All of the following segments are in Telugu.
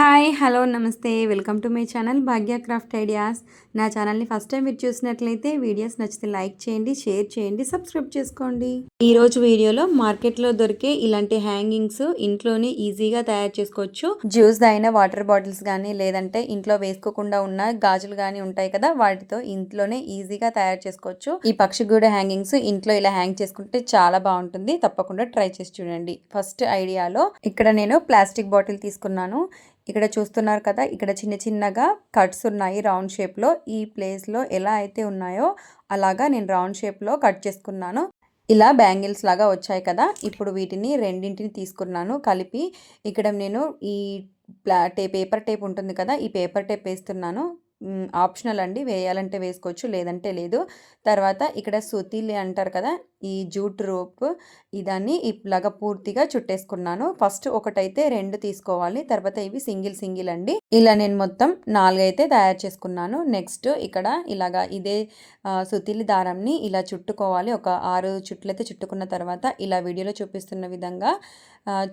హాయ్ హలో నమస్తే. Welcome to my channel Bhagya craft ideas. నా ఛానల్ని ఫస్ట్ టైం మీరు చూసినట్లయితే వీడియోస్ నచ్చితే లైక్ చేయండి షేర్ చేయండి సబ్స్క్రైబ్ చేసుకోండి. ఈరోజు వీడియోలో మార్కెట్లో దొరికే ఇలాంటి హ్యాంగింగ్స్ ఇంట్లోనే ఈజీగా తయారు చేసుకోవచ్చు. జ్యూస్ అయిన వాటర్ బాటిల్స్ కానీ లేదంటే ఇంట్లో వేసుకోకుండా ఉన్న గాజులు కానీ ఉంటాయి కదా వాటితో ఇంట్లోనే ఈజీగా తయారు చేసుకోవచ్చు. ఈ పక్షిగూడ హ్యాంగింగ్స్ ఇంట్లో ఇలా హ్యాంగ్ చేసుకుంటే చాలా బాగుంటుంది. తప్పకుండా ట్రై చేసి చూడండి. ఫస్ట్ ఐడియాలో ఇక్కడ నేను ప్లాస్టిక్ బాటిల్ తీసుకున్నాను. ఇక్కడ చూస్తున్నారు కదా ఇక్కడ చిన్న చిన్నగా కట్స్ ఉన్నాయి రౌండ్ షేప్లో. ఈ ప్లేస్లో ఎలా అయితే ఉన్నాయో అలాగా నేను రౌండ్ షేప్లో కట్ చేసుకున్నాను. ఇలా బ్యాంగిల్స్ లాగా వచ్చాయి కదా ఇప్పుడు వీటిని రెండింటిని తీసుకున్నాను కలిపి. ఇక్కడ నేను ఈ ప్లా టే పేపర్ టేప్ ఉంటుంది కదా ఈ పేపర్ టేప్ వేస్తున్నాను. ఆప్షనల్ అండి వేయాలంటే వేసుకోవచ్చు లేదంటే లేదు. తర్వాత ఇక్కడ సుతీలి అంటారు కదా ఈ జూట్ రోప్ ఇదాన్ని ఇలాగా పూర్తిగా చుట్టేసుకున్నాను. ఫస్ట్ ఒకటైతే రెండు తీసుకోవాలి తర్వాత ఇవి సింగిల్ సింగిల్ అండి. ఇలా నేను మొత్తం నాలుగైతే తయారు చేసుకున్నాను. నెక్స్ట్ ఇక్కడ ఇలాగా ఇదే సుతిలి దారంని ఇలా చుట్టుకోవాలి. ఒక ఆరు చుట్లయితే చుట్టుకున్న తర్వాత ఇలా వీడియోలో చూపిస్తున్న విధంగా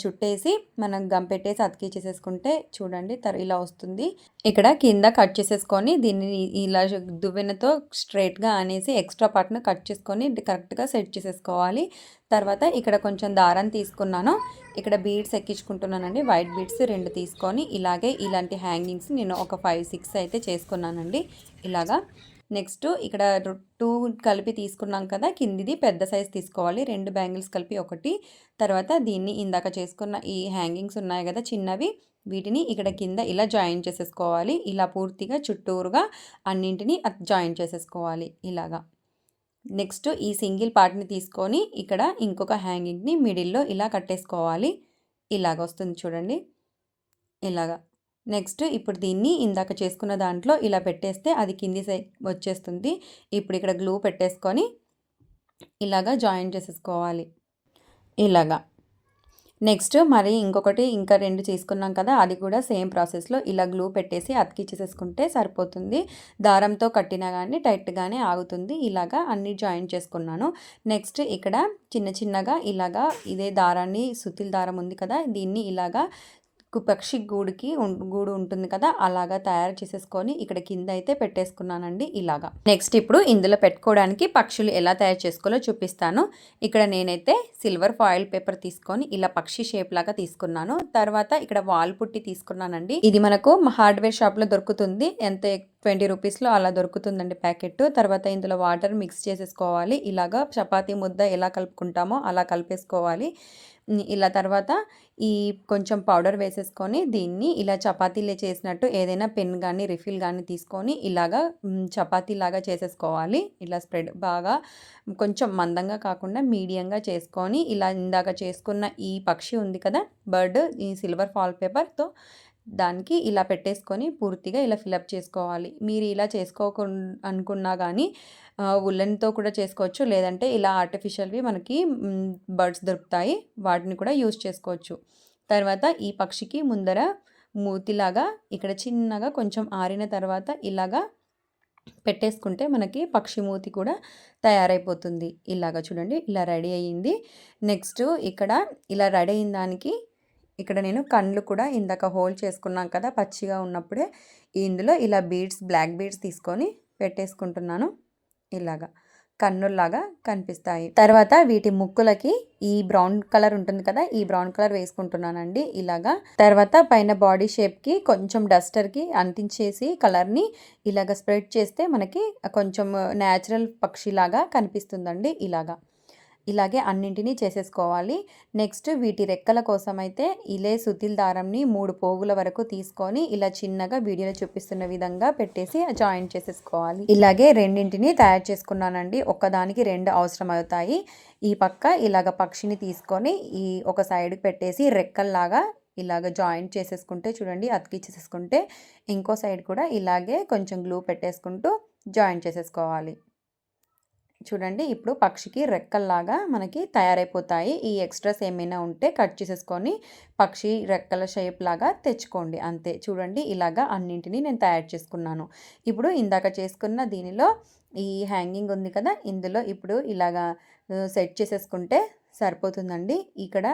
చుట్టేసి మనం గంపెట్టేసి పెట్టేసి అతికి చేసేసుకుంటే చూడండి ఇలా వస్తుంది. ఇక్కడ కింద కట్ చేసేసుకొని దీన్ని ఇలా దువ్వెనతో స్ట్రైట్గా అనేసి ఎక్స్ట్రా పార్ట్ను కట్ చేసుకొని కరెక్ట్గా సెట్ చేసేసుకోవాలి. తర్వాత ఇక్కడ కొంచెం దారం తీసుకున్నాను. ఇక్కడ బీడ్స్ ఎక్కించుకుంటున్నానండి. వైట్ బీడ్స్ రెండు తీసుకొని ఇలాగే ఇలాంటి హ్యాంగింగ్స్ నేను ఒక ఫైవ్ సిక్స్ అయితే చేసుకున్నానండి. ఇలాగా. నెక్స్ట్ ఇక్కడ టూ కలిపి తీసుకున్నాం కదా కిందిది పెద్ద సైజ్ తీసుకోవాలి. రెండు బ్యాంగిల్స్ కలిపి ఒకటి. తర్వాత దీన్ని ఇందాక చేసుకున్న ఈ హ్యాంగింగ్స్ ఉన్నాయి కదా చిన్నవి వీటిని ఇక్కడ కింద ఇలా జాయిన్ చేసేసుకోవాలి. ఇలా పూర్తిగా చుట్టూరుగా అన్నింటినీ జాయిన్ చేసేసుకోవాలి. ఇలాగా. నెక్స్ట్ ఈ సింగిల్ పార్ట్ని తీసుకొని ఇక్కడ ఇంకొక హ్యాంగింగ్ని మిడిల్లో ఇలా కట్టేసుకోవాలి. ఇలాగ వస్తుంది చూడండి. ఇలాగా. నెక్స్ట్ ఇప్పుడు దీన్ని ఇందాక చేసుకున్న దాంట్లో ఇలా పెట్టేస్తే అది కింది సై వచ్చేస్తుంది. ఇప్పుడు ఇక్కడ గ్లూ పెట్టేసుకొని ఇలాగా జాయిన్ చేసేసుకోవాలి. ఇలాగా. నెక్స్ట్ మరి ఇంకొకటి ఇంకా రెండు చేసుకున్నాం కదా అది కూడా సేమ్ ప్రాసెస్లో ఇలా గ్లూ పెట్టేసి అతికిచ్చేసేసుకుంటే సరిపోతుంది. దారంతో కట్టినా కానీ టైట్గానే ఆగుతుంది. ఇలాగా అన్ని జాయిన్ చేసుకున్నాను. నెక్స్ట్ ఇక్కడ చిన్న చిన్నగా ఇలాగా ఇదే దారాన్ని సుతిల్ దారం ఉంది కదా దీన్ని ఇలాగా పక్షి గూడుకి గూడు ఉంటుంది కదా అలాగా తయారు చేసేసుకొని ఇక్కడ కింద అయితే పెట్టేసుకున్నానండి ఇలాగా. నెక్స్ట్ ఇప్పుడు ఇందులో పెట్టుకోవడానికి పక్షులు ఎలా తయారు చేసుకోవాలో చూపిస్తాను. ఇక్కడ నేనైతే సిల్వర్ ఫాయిల్ పేపర్ తీసుకొని ఇలా పక్షి షేప్ లాగా తీసుకున్నాను. తర్వాత ఇక్కడ వాల్ పుట్టి తీసుకున్నానండి. ఇది మనకు హార్డ్వేర్ షాప్లో దొరుకుతుంది. ఎంత ట్వంటీ రూపీస్లో అలా దొరుకుతుందండి ప్యాకెట్ తర్వాత ఇందులో వాటర్ మిక్స్ చేసేసుకోవాలి. ఇలాగా చపాతీ ముద్ద ఎలా కలుపుకుంటామో అలా కలిపేసుకోవాలి. ఇలా తర్వాత ఈ కొంచెం పౌడర్ వేసేసుకొని దీన్ని ఇలా చపాతీలే చేసినట్టు ఏదైనా పెన్ కానీ రిఫిల్ కానీ తీసుకొని ఇలాగా చపాతీలాగా చేసేసుకోవాలి. ఇలా స్ప్రెడ్ బాగా కొంచెం మందంగా కాకుండా మీడియంగా చేసుకొని ఇలా ఇందాక చేసుకున్న ఈ పక్షి ఉంది కదా బర్డ్ ఈ సిల్వర్ ఫాల్ పేపర్తో దానికి ఇలా పెట్టేసుకొని పూర్తిగా ఇలా ఫిలప్ చేసుకోవాలి. మీరు ఇలా చేసుకోకు అనుకున్నా కానీ ఉల్లెన్తో కూడా చేసుకోవచ్చు. లేదంటే ఇలా ఆర్టిఫిషియల్వి మనకి బర్డ్స్ దొరుకుతాయి. వాటిని కూడా యూస్ చేసుకోవచ్చు. తర్వాత ఈ పక్షికి ముందర మూతిలాగా ఇక్కడ చిన్నగా కొంచెం ఆరిన తర్వాత ఇలాగా పెట్టేసుకుంటే మనకి పక్షి మూతి కూడా తయారైపోతుంది. ఇలాగా చూడండి ఇలా రెడీ అయ్యింది. నెక్స్ట్ ఇక్కడ ఇలా రెడీ అయిన దానికి ఇక్కడ నేను కళ్ళు కూడా ఇందాక హోల్డ్ చేసుకున్నాం కదా పచ్చిగా ఉన్నప్పుడే ఇందులో ఇలా బీడ్స్ బ్లాక్ బీడ్స్ తీసుకొని పెట్టేసుకుంటున్నాను. ఇలాగా కన్నుల్లాగా కనిపిస్తాయి. తర్వాత వీటి ముక్కులకి ఈ బ్రౌన్ కలర్ ఉంటుంది కదా ఈ బ్రౌన్ కలర్ వేసుకుంటున్నానండి ఇలాగా. తర్వాత పైన బాడీ షేప్కి కొంచెం డస్టర్కి అంటించేసి కలర్ని ఇలాగ స్ప్రెడ్ చేస్తే మనకి కొంచెం న్యాచురల్ పక్షిలాగా కనిపిస్తుందండి ఇలాగా. ఇలాగే అన్నింటినీ చేసేసుకోవాలి. నెక్స్ట్ వీటి రెక్కల కోసం అయితే ఇలే సుతిల్ దారంని మూడు పోగుల వరకు తీసుకొని ఇలా చిన్నగా వీడియోలో చూపిస్తున్న విధంగా పెట్టేసి జాయింట్ చేసేసుకోవాలి. ఇలాగే రెండింటిని తయారు చేసుకున్నానండి. ఒక్కదానికి రెండు అవసరం అవుతాయి ఈ పక్క ఇలాగ పక్షిని తీసుకొని ఈ ఒక సైడ్ పెట్టేసి రెక్కల్లాగా ఇలాగ జాయింట్ చేసేసుకుంటే చూడండి అతికిచ్చేసేసుకుంటే ఇంకో సైడ్ కూడా ఇలాగే కొంచెం గ్లూ పెట్టేసుకుంటూ జాయింట్ చేసేసుకోవాలి. చూడండి ఇప్పుడు పక్షికి రెక్కల్లాగా మనకి తయారైపోతాయి. ఈ ఎక్స్ట్రాస్ ఏమైనా ఉంటే కట్ చేసేసుకొని పక్షి రెక్కల షేప్ లాగా తెచ్చుకోండి. అంతే. చూడండి ఇలాగా అన్నింటినీ నేను తయారు చేసుకున్నాను. ఇప్పుడు ఇందాక చేసుకున్న దీనిలో ఈ హ్యాంగింగ్ ఉంది కదా ఇందులో ఇప్పుడు ఇలాగా సెట్ చేసేసుకుంటే సరిపోతుందండి. ఇక్కడ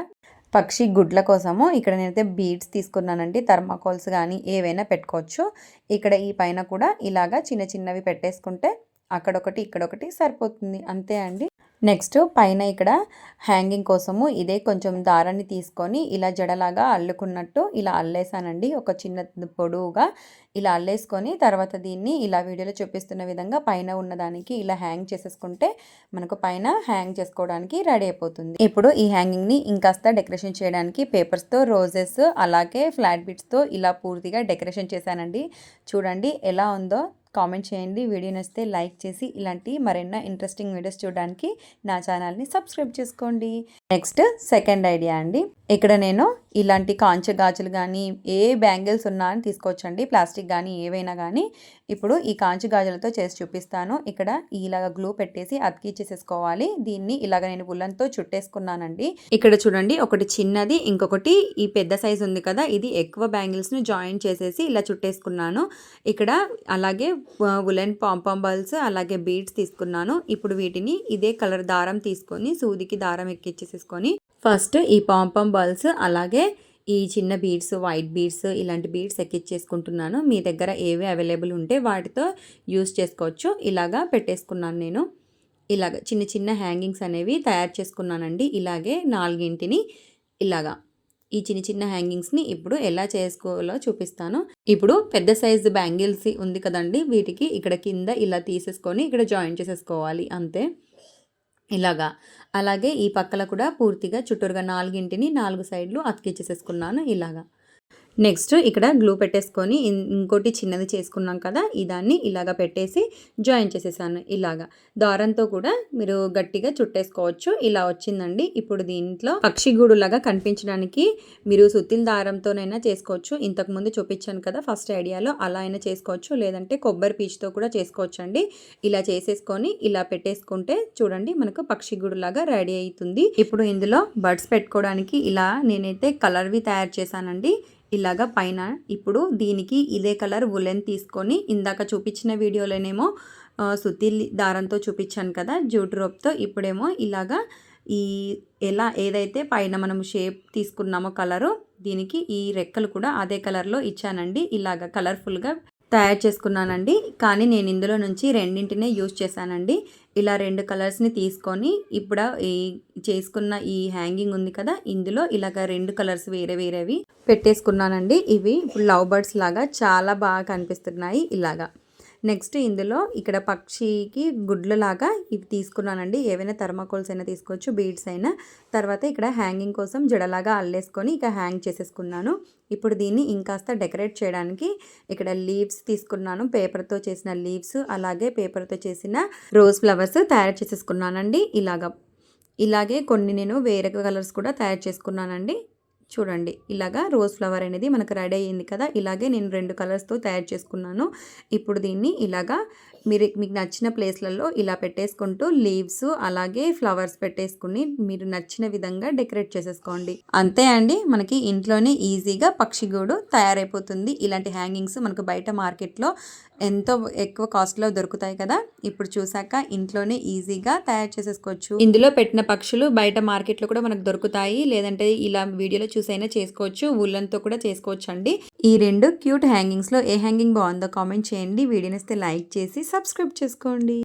పక్షి గుడ్ల కోసము ఇక్కడ నేనైతే బీడ్స్ తీసుకున్నానండి థర్మాకోల్స్ కానీ ఏవైనా పెట్టుకోవచ్చు. ఇక్కడ ఈ పైన కూడా ఇలాగా చిన్న చిన్నవి పెట్టేసుకుంటే అక్కడొకటి ఇక్కడొకటి సరిపోతుంది. అంతే అండి. నెక్స్ట్ పైన ఇక్కడ హ్యాంగింగ్ కోసము ఇదే కొంచెం దారాన్ని తీసుకొని ఇలా జడలాగా అల్లుకున్నట్టు ఇలా అల్లేసానండి. ఒక చిన్న పొడవుగా ఇలా అల్లేసుకొని తర్వాత దీన్ని ఇలా వీడియోలో చూపిస్తున్న విధంగా పైన ఉన్నదానికి ఇలా హ్యాంగ్ చేసేసుకుంటే మనకు పైన హ్యాంగ్ చేసుకోవడానికి రెడీ అయిపోతుంది. ఇప్పుడు ఈ హ్యాంగింగ్ని ఇంకాస్త డెకరేషన్ చేయడానికి పేపర్స్తో రోజెస్ అలాగే ఫ్లాట్ బిట్స్తో ఇలా పూర్తిగా డెకరేషన్ చేశానండి. చూడండి ఎలా ఉందో. కామెంట్ చేయండి. వీడియో నచ్చితే లైక్ చేసి ఇలాంటి మరెన్నో ఇంట్రెస్టింగ్ వీడియోస్ చూడడానికి నా ఛానల్ని సబ్స్క్రైబ్ చేసుకోండి. నెక్స్ట్ సెకండ్ ఐడియా అండి. ఇక్కడ నేను ఇలాంటి కాంచె గాజులు కానీ ఏ బ్యాంగిల్స్ ఉన్నా అని తీసుకోవచ్చండి. ప్లాస్టిక్ కానీ ఏవైనా కానీ ఇప్పుడు ఈ కాంచె గాజులతో చేసి చూపిస్తాను. ఇక్కడ ఇలాగ గ్లూ పెట్టేసి అతికిచ్చేసేసుకోవాలి దీన్ని ఇలాగ నేను ఉల్లన్తో చుట్టేసుకున్నానండి. ఇక్కడ చూడండి ఒకటి చిన్నది ఇంకొకటి ఈ పెద్ద సైజు ఉంది కదా. ఇది ఎక్కువ బ్యాంగిల్స్ను జాయిన్ చేసేసి ఇలా చుట్టేసుకున్నాను. ఇక్కడ అలాగే ఉలెన్ పాంపాంబల్స్ అలాగే బీడ్స్ తీసుకున్నాను. ఇప్పుడు వీటిని ఇదే కలర్ దారం తీసుకొని సూదికి దారం ఎక్కిచ్చేసేసుకొని ఫస్ట్ ఈ పాంపం బల్స్ అలాగే ఈ చిన్న బీడ్స్ వైట్ బీడ్స్ ఇలాంటి బీడ్స్ ఎక్కిచ్చేసుకుంటున్నాను. మీ దగ్గర ఏవి అవైలబుల్ ఉంటే వాటితో యూస్ చేసుకోవచ్చు. ఇలాగా పెట్టేసుకున్నాను నేను. ఇలాగ చిన్న చిన్న హ్యాంగింగ్స్ అనేవి తయారు చేసుకున్నానండి. ఇలాగే నాలుగింటిని ఇలాగా. ఈ చిన్న చిన్న హ్యాంగింగ్స్ని ఇప్పుడు ఎలా చేసుకోవాలో చూపిస్తాను. ఇప్పుడు పెద్ద సైజు బ్యాంగిల్స్ ఉంది కదండి. వీటికి ఇక్కడ కింద ఇలా తీసేసుకొని ఇక్కడ జాయిన్ చేసేసుకోవాలి. అంతే. ఇలాగా. అలాగే ఈ పక్కల కూడా పూర్తిగా చుట్టూరుగా నాలుగింటిని నాలుగు సైడ్లు అతికిచ్చేసేసుకున్నాను ఇలాగా. నెక్స్ట్ ఇక్కడ గ్లూ పెట్టేసుకొని ఇంకోటి చిన్నది చేసుకున్నాం కదా ఈ దాన్ని ఇలాగ పెట్టేసి జాయిన్ చేసేసాను ఇలాగా. దారంతో కూడా మీరు గట్టిగా చుట్టేసుకోవచ్చు. ఇలా వచ్చిందండి. ఇప్పుడు దీంట్లో పక్షి లాగా కనిపించడానికి మీరు సుత్తిల దారంతోనైనా చేసుకోవచ్చు. ఇంతకుముందు చూపించాను కదా ఫస్ట్ ఐడియాలో అలా అయినా చేసుకోవచ్చు. లేదంటే కొబ్బరి పీచుతో కూడా చేసుకోవచ్చు అండి ఇలా చేసేసుకొని ఇలా పెట్టేసుకుంటే చూడండి మనకు పక్షి లాగా రెడీ అవుతుంది. ఇప్పుడు ఇందులో బర్డ్స్ పెట్టుకోవడానికి ఇలా నేనైతే కలర్వి తయారు చేశానండి. ఇలాగా పైన ఇప్పుడు దీనికి ఇదే కలర్ ఉలెన్ తీసుకొని ఇందాక చూపించిన వీడియోలోనేమో సుతి దారంతో చూపించాను కదా జూట్ రోప్తో ఇప్పుడేమో ఇలాగా ఈ ఎలా ఏదైతే పైన మనం షేప్ తీసుకున్నామో కలరు దీనికి ఈ రెక్కలు కూడా అదే కలర్లో ఇచ్చానండి. ఇలాగ కలర్ఫుల్గా తయారు చేసుకున్నానండి. కానీ నేను ఇందులో నుంచి రెండింటినే యూజ్ చేశానండి. ఇలా రెండు కలర్స్ని తీసుకొని ఇప్పుడు ఈ చేసుకున్న ఈ హ్యాంగింగ్ ఉంది కదా ఇందులో ఇలాగ రెండు కలర్స్ వేరే వేరేవి పెట్టేసుకున్నానండి. ఇవి ఇప్పుడు లవ్ బర్డ్స్ లాగా చాలా బాగా కనిపిస్తున్నాయి ఇలాగా. నెక్స్ట్ ఇందులో ఇక్కడ పక్షికి గుడ్లలాగా ఇవి తీసుకున్నానండి. ఏవైనా థర్మాకోల్స్ అయినా తీసుకోవచ్చు బీడ్స్ అయినా. తర్వాత ఇక్కడ హ్యాంగింగ్ కోసం జడలాగా అల్లేసుకొని ఇక హ్యాంగ్ చేసేసుకున్నాను. ఇప్పుడు దీన్ని ఇంకాస్త డెకరేట్ చేయడానికి ఇక్కడ లీవ్స్ తీసుకున్నాను. పేపర్తో చేసిన లీవ్స్ అలాగే పేపర్తో చేసిన రోజ్ ఫ్లవర్స్ తయారు చేసేసుకున్నానండి. ఇలాగా ఇలాగే కొన్ని నేను వేరే కలర్స్ కూడా తయారు చేసుకున్నానండి. చూడండి. ఇలాగా రోజ్ ఫ్లవర్ అనేది మనకు రెడీ అయ్యింది కదా. ఇలాగే నేను రెండు కలర్స్తో తయారు చేసుకున్నాను. ఇప్పుడు దీన్ని ఇలాగా మీరు మీకు నచ్చిన ప్లేస్లలో ఇలా పెట్టేసుకుంటూ లీవ్స్ అలాగే ఫ్లవర్స్ పెట్టేసుకుని మీరు నచ్చిన విధంగా డెకరేట్ చేసేసుకోండి. అంతే అండి. మనకి ఇంట్లోనే ఈజీగా పక్షిగూడు తయారైపోతుంది. ఇలాంటి హ్యాంగింగ్స్ మనకు బయట మార్కెట్లో ఎంతో ఎక్కువ కాస్ట్లో దొరుకుతాయి కదా. ఇప్పుడు చూసాక ఇంట్లోనే ఈజీగా తయారు చేసేసుకోవచ్చు. ఇందులో పెట్టిన పక్షులు బయట మార్కెట్లో కూడా మనకు దొరుకుతాయి. లేదంటే ఇలా వీడియోలో చూసైనా చేసుకోవచ్చు ఉల్లన్తో కూడా చేసుకోవచ్చు అండి ఈ రెండు క్యూట్ హ్యాంగింగ్స్లో ఏ హ్యాంగింగ్ బాగుందో కామెంట్ చేయండి. వీడియోనిస్తే లైక్ చేసి సబ్స్క్రైబ్ చేసుకోండి.